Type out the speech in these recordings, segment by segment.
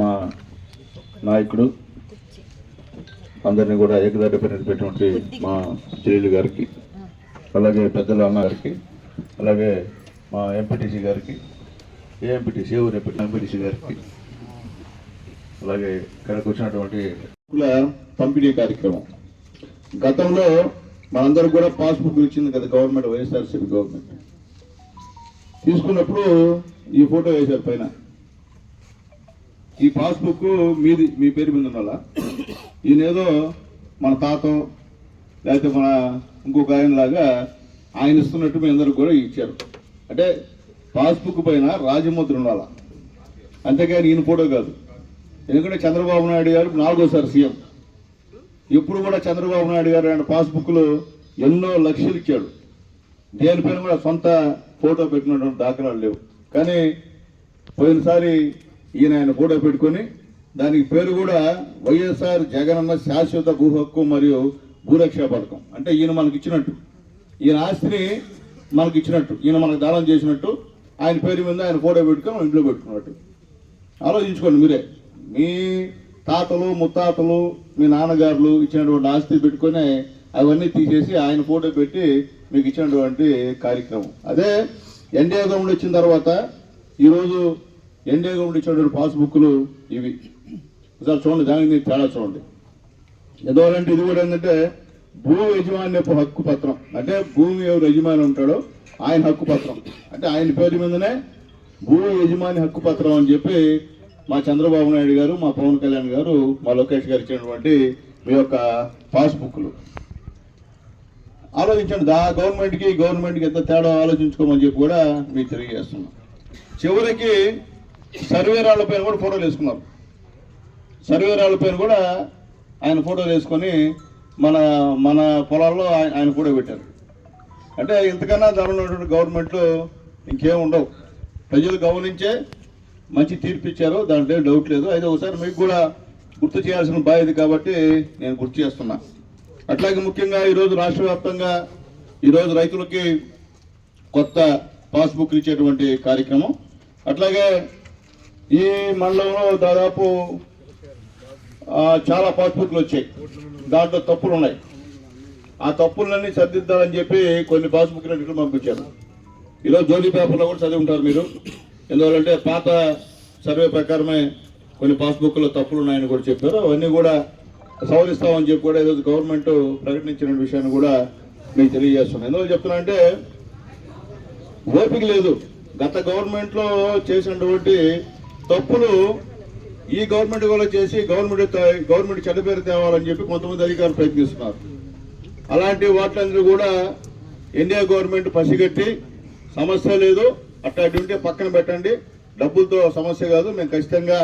మా నాయకుడు అందరినీ కూడా ఏకదాటిపై నిలిపేటువంటి మా జైలు గారికి అలాగే పెద్దల అన్న గారికి అలాగే మా ఎంపీటీసీ గారికి ఏఎంపీటీసీ ఎవరు ఎంపీటీసీ గారికి అలాగే ఇక్కడికి వచ్చినటువంటి పంపిణీ కార్యక్రమం. గతంలో మనందరికి కూడా పాస్బుక్ ఇచ్చింది కదా గవర్నమెంట్ వైఎస్ఆర్సీపీ గవర్నమెంట్. తీసుకున్నప్పుడు ఈ ఫోటో వేశారు పైన. ఈ పాస్బుక్ మీది మీ పేరు మీద ఉండాలా ఈయనేదో మన తాత లేకపోతే మన ఇంకొక ఆయన లాగా ఆయన ఇస్తున్నట్టు మీ అందరికి కూడా ఇచ్చారు. అంటే పాస్బుక్ పైన రాజముద్ర ఉండాల. అంతేకాని ఈయన ఫోటో కాదు. ఎందుకంటే చంద్రబాబు నాయుడు గారు నాలుగోసారి సీఎం. ఇప్పుడు కూడా చంద్రబాబు నాయుడు గారు ఆయన పాస్బుక్లు ఎన్నో లక్షలు ఇచ్చాడు. దేనిపైన కూడా సొంత ఫోటో పెట్టినటువంటి దాఖలాలు లేవు. కానీ పోయినసారి ఈయన ఆయన ఫోటో పెట్టుకొని దానికి పేరు కూడా వైఎస్ఆర్ జగనన్న శాశ్వత భూ హక్కు మరియు భూరక్ష పథకం. అంటే ఈయన మనకి ఇచ్చినట్టు ఈయన ఆస్తిని మనకి ఇచ్చినట్టు ఈయన మనకు దానం చేసినట్టు. ఆయన పేరు మీద ఆయన ఫోటో పెట్టుకొని ఇంట్లో పెట్టుకున్నట్టు. ఆలోచించుకోండి మీరే. మీ తాతలు ముత్తాతలు మీ నాన్నగారులు ఇచ్చినటువంటి ఆస్తి పెట్టుకొని అవన్నీ తీసేసి ఆయన ఫోటో పెట్టి మీకు ఇచ్చినటువంటి కార్యక్రమం. అదే ఎన్డీఏ గవర్నమెంట్ వచ్చిన తర్వాత ఈరోజు ఎన్డీఏ గవర్నమెంట్ ఇచ్చినటువంటి పాస్బుక్లు ఇవి. ఒకసారి చూడండి దానికి మీరు తేడా చూడండి. ఎందువల్లంటే ఇది కూడా ఏంటంటే భూ యజమాన్యపు హక్కు పత్రం. అంటే భూమి ఎవరు యజమాని ఉంటాడో ఆయన హక్కు పత్రం. అంటే ఆయన పేరు మీదనే భూ యజమాని హక్కు పత్రం అని చెప్పి మా చంద్రబాబు నాయుడు గారు మా పవన్ కళ్యాణ్ గారు మా లోకేష్ గారు ఇచ్చినటువంటి మీ యొక్క పాస్బుక్లు. ఆలోచించండి దా గవర్నమెంట్కి గవర్నమెంట్కి ఎంత తేడా ఆలోచించుకోమని చెప్పి కూడా మీకు తెలియజేస్తున్నాం. చివరికి సర్వేరాళ్ళ పైన కూడా ఫోటోలు వేసుకున్నారు. సర్వేరాళ్ళ పైన కూడా ఆయన ఫోటోలు వేసుకొని మన మన పొలాల్లో ఆయన ఆయన ఫోటో పెట్టారు. అంటే ఇంతకన్నా ధరలు ఉన్నటువంటి ఇంకేం ఉండవు. ప్రజలు గమనించే మంచి తీర్పు ఇచ్చారు. దాంట్లో డౌట్ లేదు. అయితే ఒకసారి మీకు కూడా గుర్తు చేయాల్సిన బాధ్యత కాబట్టి నేను గుర్తు చేస్తున్నా. అట్లాగే ముఖ్యంగా ఈరోజు రాష్ట్ర వ్యాప్తంగా ఈరోజు రైతులకి కొత్త పాస్బుక్ ఇచ్చేటువంటి కార్యక్రమం. అట్లాగే ఈ మండలంలో దాదాపు చాలా పాస్బుక్లు వచ్చాయి. దాంట్లో తప్పులు ఉన్నాయి. ఆ తప్పులన్నీ సర్దిద్దాలని చెప్పి కొన్ని పాస్బుక్లు రిటర్న్ పంపించారు. ఈరోజు జోలీ పేపర్లో కూడా చదివి ఉంటారు మీరు. ఎందువల్లంటే పాత సర్వే ప్రకారమే కొన్ని పాస్బుక్లో తప్పులు ఉన్నాయని కూడా చెప్పారు. అవన్నీ కూడా సవరిస్తామని చెప్పి కూడా ఈరోజు గవర్నమెంట్ ప్రకటించిన విషయాన్ని కూడా మీకు తెలియజేస్తున్నాను. ఎందువల్ల చెప్తున్నా అంటే ఓపిక లేదు. గత గవర్నమెంట్లో చేసినటువంటి తప్పులు ఈ గవర్నమెంట్ వాళ్ళు చేసి గవర్నమెంట్ గవర్నమెంట్ చెడ్డ పేరు తేవాలని చెప్పి కొంతమంది అధికారులు ప్రయత్నిస్తున్నారు. అలాంటి వాటిలందరూ కూడా ఇండియా గవర్నమెంట్ పసిగట్టి సమస్య లేదు. అట్లాంటి ఉంటే పక్కన పెట్టండి. డబ్బులతో సమస్య కాదు. మేము ఖచ్చితంగా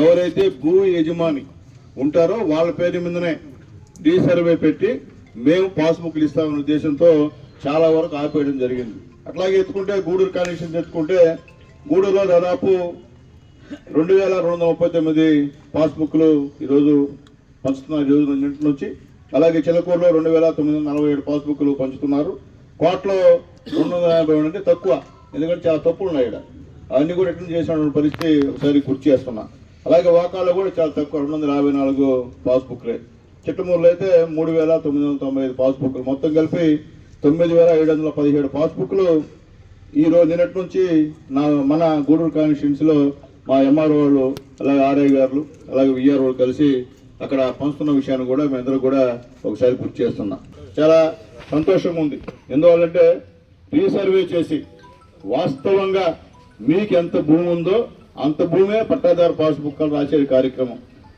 ఎవరైతే భూ యజమాని ఉంటారో వాళ్ళ పేరు మీదనే డీ సర్వే పెట్టి మేము పాస్బుక్లు ఇస్తామనే ఉద్దేశంతో చాలా వరకు ఆపేయడం జరిగింది. అట్లాగే ఎత్తుకుంటే గూడూరు కనెక్షన్ ఎత్తుకుంటే గూడూరులో దాదాపు రెండు వేల రెండు వందల ముప్పై తొమ్మిది పాస్బుక్లు ఈరోజు పంచుతున్నారు. ఈ రోజు నిన్నటి నుంచి. అలాగే చిలకూరులో రెండు వేల తొమ్మిది వందల నలభై ఏడు పాస్బుక్లు పంచుతున్నారు. కోట్లో రెండు వందల యాభై ఏడు అంటే తక్కువ. ఎందుకంటే చాలా తప్పులు ఉన్నాయి ఇక్కడ. అవన్నీ కూడా రిటర్న్ చేసిన పరిస్థితి ఒకసారి గుర్తు చేస్తున్నా. అలాగే వాకాలో కూడా చాలా తక్కువ. రెండు వందల యాభై నాలుగు పాస్బుక్లే చిట్టమూరులో అయితే మూడు వేల తొమ్మిది వందల తొంభై ఐదు పాస్బుక్లు మొత్తం కలిపి తొమ్మిది వేల ఏడు వందల పదిహేడు పాస్బుక్లు ఈరోజు నిన్నటి నుంచి నా మన గూడూరు కాన్స్టిట్యున్సీలో మా ఎంఆర్ఓలు అలాగే ఆర్ఐ గారు అలాగే విఆర్ కలిసి అక్కడ పంచుతున్న విషయాన్ని కూడా మేమందరూ కూడా ఒకసారి గుర్తు చేస్తున్నాం. చాలా సంతోషంగా ఉంది. ఎందువల్లంటే రీసర్వే చేసి వాస్తవంగా మీకు ఎంత భూమి ఉందో అంత భూమే పట్టాదారు పాస్బుక్ రాసే కార్యక్రమం.